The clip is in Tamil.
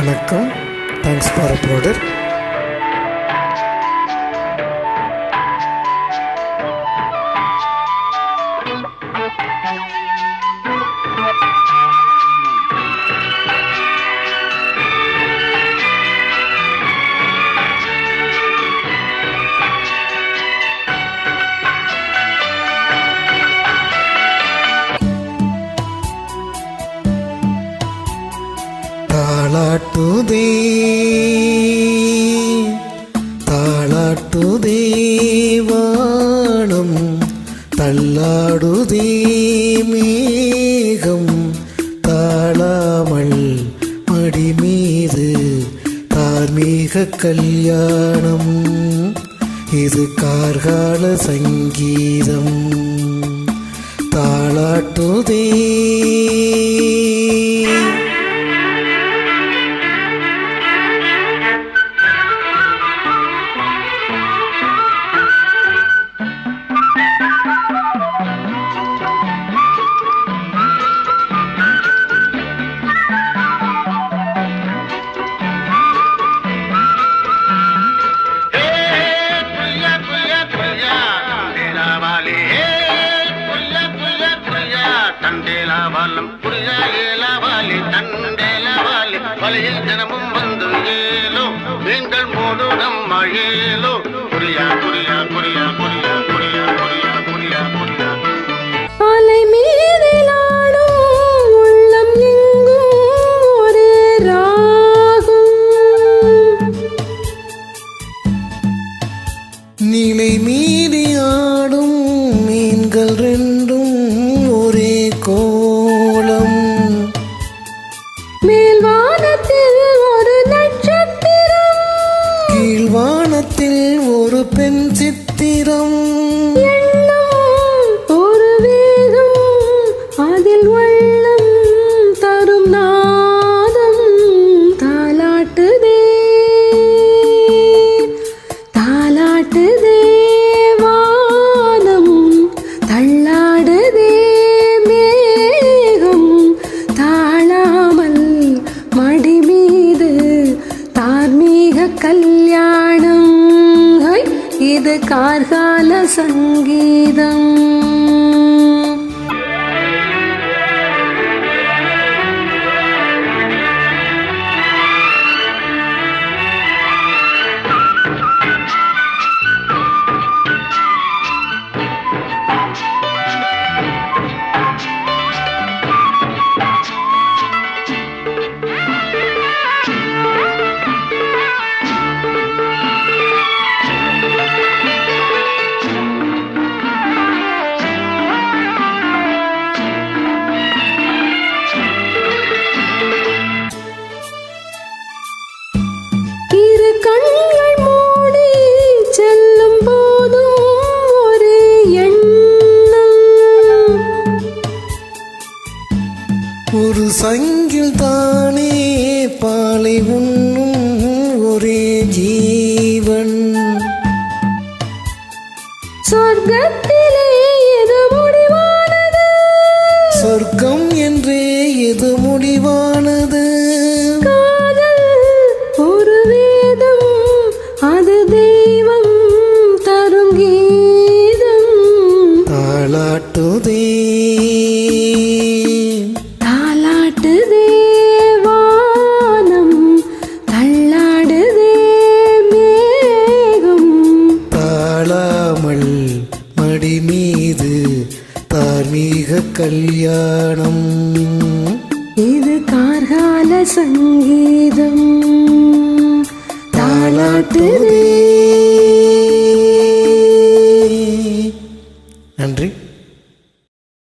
வணக்கம். தேங்க்ஸ் ஃபார் அப்லோடர் மேகம் தாழாமல் மடி மீது தார்மீக கல்யாணம். இது கார்கால சங்கீதம். தாளாட்டுதே மலையில் தினமும் வந்து ஏலோ நீங்கள் மூடு நம்மா ஏலோ குறியா குறியா கீழ்வானத்தில் ஒரு பெண் சித்திரம். ஒரு வேகம் அதில் உள்ளம் தரும் நாதம் தாலாட்டுதே தாலாட்டுதே வானம் கார்கால சங்கீதம். ஒரு சங்கில் தானே பாலை உண்ணும் ஒரே ஜீவன். சொர்க்கத்திலே எது முடிவானது? சொர்க்கம் என்றே எது முடிவானது? இது தார்மீக கல்யாணம். இது கார்கால சங்கீதம். தாலாட்டுதே